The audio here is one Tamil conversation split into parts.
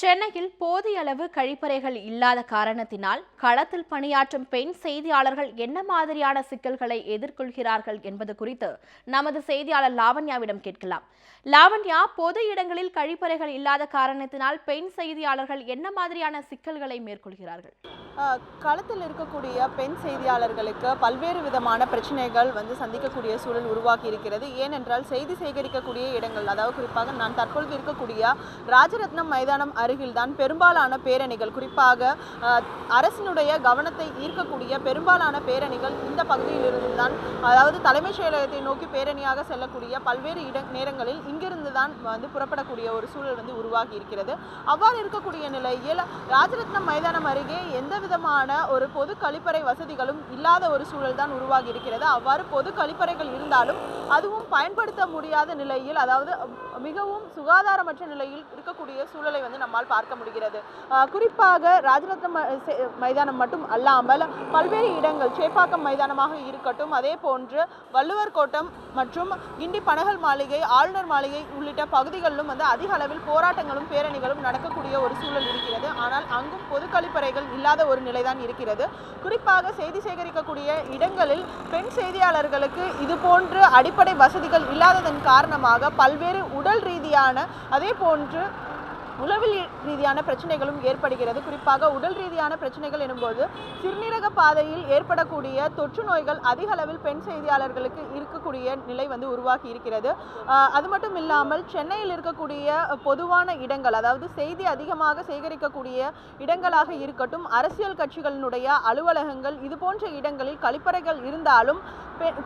சென்னையில் போதிய அளவு கழிப்பறைகள் இல்லாத காரணத்தினால் களத்தில் பணியாற்றும் பெண் செய்தியாளர்கள் என்ன மாதிரியான சிக்கல்களை எதிர்கொள்கிறார்கள் என்பது குறித்து நமது செய்தியாளர் லாவண்யாவிடம் கேட்கலாம். லாவண்யா பொது இடங்களில் கழிப்பறைகள் இல்லாத காரணத்தினால் பெண் செய்தியாளர்கள் என்ன மாதிரியான சிக்கல்களை மேற்கொள்கிறார்கள்? களத்தில் இருக்கக்கூடிய பெண் செய்தியாளர்களுக்கு பல்வேறு விதமான பிரச்சனைகள் வந்து சந்திக்கக்கூடிய சூழல் உருவாக்கி இருக்கிறது. ஏனென்றால் செய்தி சேகரிக்கக்கூடிய இடங்கள் அதாவது குறிப்பாக நான் தற்பொழுது இருக்கக்கூடிய ராஜரத்னம் மைதானம் அருகில்தான் பெரும்பாலான பேரணிகள் குறிப்பாக அரசினுடைய கவனத்தை ஈர்க்கக்கூடிய பெரும்பாலான பேரணிகள் இந்த பகுதியிலிருந்து தான் அதாவது தலைமைச் செயலகத்தை நோக்கி பேரணியாக செல்லக்கூடிய பல்வேறு இட நேரங்களில் இங்கிருந்து தான் வந்து புறப்படக்கூடிய ஒரு சூழல் வந்து உருவாகி இருக்கிறது. அவ்வாறு இருக்கக்கூடிய நிலையில் ராஜரத்னம் மைதானம் அருகே எந்த விதமான ஒரு பொது கழிப்பறை வசதிகளும் இல்லாத ஒரு சூழல் தான் உருவாகி இருக்கிறது அவ்வாறு பொது கழிப்பறைகள் இருந்தாலும் அதுவும் பயன்படுத்த முடியாத நிலையில் அதாவது மிகவும் சுகாதாரமற்ற நிலையில் இருக்கக்கூடிய சூழலை வந்து நம்மால் பார்க்க முடிகிறது. குறிப்பாக ராஜரத்ன மைதானம் மட்டும் அல்லாமல் பல்வேறு இடங்கள் சேப்பாக்கம் மைதானமாக இருக்கட்டும் அதே போன்று வள்ளுவர் கோட்டம் மற்றும் கிண்டி பனகல் மாளிகை ஆளுநர் மாளிகை உள்ளிட்ட பகுதிகளிலும் வந்து அதிக அளவில் போராட்டங்களும் பேரணிகளும் நடக்கக்கூடிய ஒரு சூழல் இருக்கிறது. ஆனால் அங்கும் பொது கழிப்பறைகள் இல்லாத ஒரு நிலைதான் இருக்கிறது. குறிப்பாக செய்தி சேகரிக்கக்கூடிய இடங்களில் பெண் செய்தியாளர்களுக்கு இது போன்று அடிப்படை வசதிகள் இல்லாததன் காரணமாக பல்வேறு உடல் ரீதியான அதே போன்று உளவில் ரீதியான பிரச்சனைகளும் ஏற்படுகிறது. குறிப்பாக உடல் ரீதியான பிரச்சனைகள் எனும்போது சிறுநீரக பாதையில் ஏற்படக்கூடிய தொற்று நோய்கள் அதிக அளவில் பெண் செய்தியாளர்களுக்கு இருக்கக்கூடிய நிலை வந்து உருவாகி இருக்கிறது. அது மட்டும் இல்லாமல் சென்னையில் இருக்கக்கூடிய பொதுவான இடங்கள் அதாவது செய்தி அதிகமாக சேகரிக்கக்கூடிய இடங்களாக இருக்கட்டும் அரசியல் கட்சிகளினுடைய அலுவலகங்கள் இது போன்ற இடங்களில் கழிப்பறைகள் இருந்தாலும்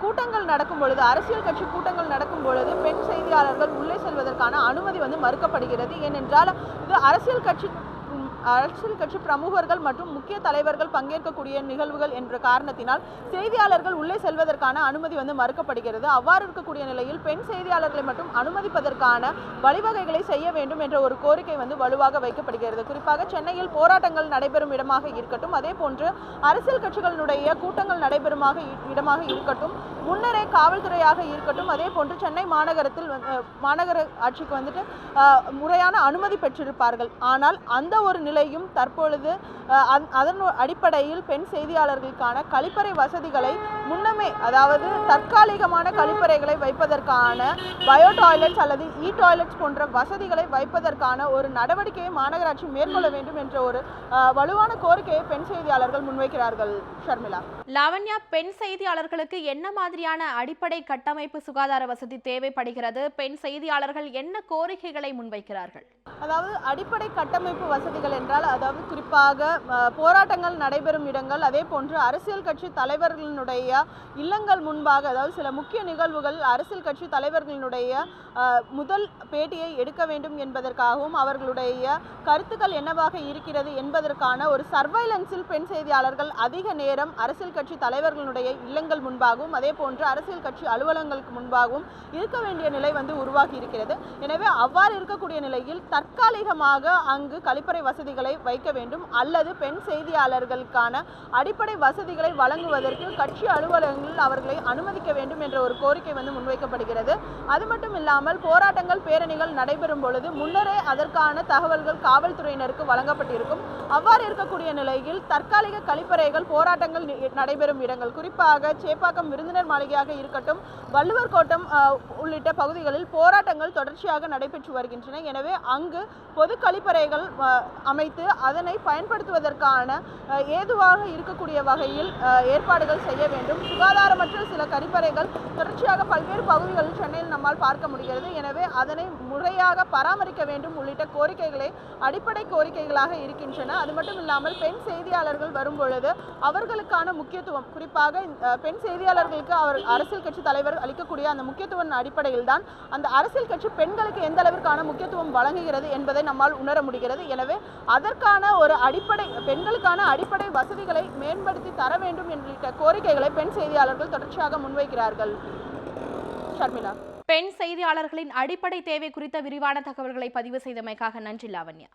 கூட்டங்கள் நடக்கும் பொழுது அரசியல் கட்சி கூட்டங்கள் நடக்கும் பொழுது பெண் செய்தியாளர்கள் உள்ளே செல்வதற்கான அனுமதி வந்து மறுக்கப்படுகிறது. ஏனென்றால் இது அரசியல் கட்சி அரசியல் கட்சி பிரமுகர்கள் மற்றும் முக்கிய தலைவர்கள் பங்கேற்கக்கூடிய நிகழ்வுகள் என்ற காரணத்தினால் செய்தியாளர்கள் உள்ளே செல்வதற்கான அனுமதி வந்து மறுக்கப்படுகிறது. அவ்வாறு இருக்கக்கூடிய நிலையில் பெண் செய்தியாளர்களை மட்டும் அனுமதிப்பதற்கான வழிவகைகளை செய்ய வேண்டும் என்ற ஒரு கோரிக்கை வந்து வலுவாக வைக்கப்படுகிறது. குறிப்பாக சென்னையில் போராட்டங்கள் நடைபெறும் இடமாக இருக்கட்டும் அதே போன்று அரசியல் கட்சிகளினுடைய கூட்டங்கள் நடைபெறுமாக இ- இடமாக இருக்கட்டும் முன்னரே காவல்துறையாக இருக்கட்டும் அதே போன்று சென்னை மாநகரத்தில் மாநகர ஆட்சிக்கு வந்துட்டு முறையான அனுமதி பெற்றிருப்பார்கள். ஆனால் அந்த ஒரு நிலையும் தற்பொழுது அதன் அடிப்படையில் பெண் செய்தியாளர்களுக்கான கழிப்பறை வசதிகளை முன்னமே அதாவது தற்காலிகமான கழிப்பறைகளை வைப்பதற்கான பயோ டாய்லெட்ஸ் அல்லது இ டாய்லெட்ஸ் போன்ற வசதிகளை வைப்பதற்கான ஒரு நடவடிக்கையை மாநகராட்சி மேற்கொள்ள வேண்டும் என்ற ஒரு வலுவான கோரிக்கையை பெண் செய்தியாளர்கள் முன்வைக்கிறார்கள். ஷர்மிளா. லாவண்யா பெண் செய்தியாளர்களுக்கு என்ன மாதிரியான அடிப்படை கட்டமைப்பு சுகாதார வசதி தேவைப்படுகிறது? பெண் செய்தியாளர்கள் என்ன கோரிக்கைகளை முன்வைக்கிறார்கள்? அதாவது அடிப்படை கட்டமைப்பு வசதிகள் என்றால் அதாவது குறிப்பாக போராட்டங்கள் நடைபெறும் இடங்கள் அதே போன்று அரசியல் கட்சி தலைவர்களினுடைய இல்லங்கள் முன்பாக அதாவது சில முக்கிய நிகழ்வுகள் அரசியல் கட்சி தலைவர்களினுடைய முதல் பேட்டியை எடுக்க வேண்டும் என்பதற்காகவும் அவர்களுடைய கருத்துக்கள் என்னவாக இருக்கிறது என்பதற்கான ஒரு சர்வைலன்ஸில் பெண் செய்தியாளர்கள் அதிக நேரம் அரசியல் கட்சி தலைவர்களுடைய இல்லங்கள் முன்பாகவும் அதே போன்று அரசியல் கட்சி அலுவலங்களுக்கு முன்பாகவும் இருக்க வேண்டிய நிலை வந்து உருவாகி இருக்கிறது. எனவே அவ்வாறு இருக்கக்கூடிய நிலையில் தற்காலிகமாக அங்கு கழிப்பறை வசதிகளை வைக்க வேண்டும் அல்லது பெண் செய்தியாளர்களுக்கான அடிப்படை வசதிகளை வழங்குவதற்கு கட்சி அலுவலகங்களில் அவர்களை அனுமதிக்க வேண்டும் என்ற ஒரு கோரிக்கை வந்து முன்வைக்கப்படுகிறது. அது மட்டும் இல்லாமல் போராட்டங்கள் பேரணிகள் நடைபெறும் பொழுது முன்னரே அதற்கான தகவல்கள் காவல்துறையினருக்கு வழங்கப்பட்டிருக்கும். அவ்வாறு இருக்கக்கூடிய நிலையில் தற்காலிக கழிப்பறைகள் போராட்டங்கள் நடைபெறும் இடங்கள் குறிப்பாக சேப்பாக்கம் விருந்தினர் மாளிகையாக இருக்கட்டும் வள்ளுவர் கோட்டம் உள்ளிட்ட பகுதிகளில் போராட்டங்கள் தொடர்ச்சியாக நடைபெற்று வருகின்றன. எனவே அங்கு பொது கழிப்பறைகள் அமை அமைத்து அதனை பயன்படுத்துவதற்கான ஏதுவாக இருக்கக்கூடிய வகையில் ஏற்பாடுகள் செய்ய வேண்டும். சுகாதாரமற்ற சில கழிப்பறைகள் தொடர்ச்சியாக பல்வேறு பகுதிகளில் சென்னையில் நம்மால் பார்க்க முடிகிறது. எனவே அதனை முறையாக பராமரிக்க வேண்டும் உள்ளிட்ட கோரிக்கைகளை அடிப்படை கோரிக்கைகளாக இருக்கின்றன. அது மட்டும் இல்லாமல் பெண் செய்தியாளர்கள் வரும் பொழுது அவர்களுக்கான முக்கியத்துவம் குறிப்பாக பெண் செய்தியாளர்களுக்கு அவர் அரசியல் கட்சி தலைவர் அளிக்கக்கூடிய அந்த முக்கியத்துவம் அடிப்படையில் தான் அந்த அரசியல் கட்சி பெண்களுக்கு எந்த அளவிற்கான முக்கியத்துவம் வழங்குகிறது என்பதை நம்மால் உணர முடிகிறது. எனவே அதற்கான ஒரு அடிப்படை பெண்களுக்கான அடிப்படை வசதிகளை மேம்படுத்தி தர வேண்டும் என்ற கோரிக்கைகளை பெண் செய்தியாளர்கள் தொடர்ச்சியாக முன்வைக்கிறார்கள். ஷர்மிளா. பெண் செய்தியாளர்களின் அடிப்படை தேவை குறித்த விரிவான தகவல்களை பதிவு செய்தமைக்காக நன்றி லாவண்யா.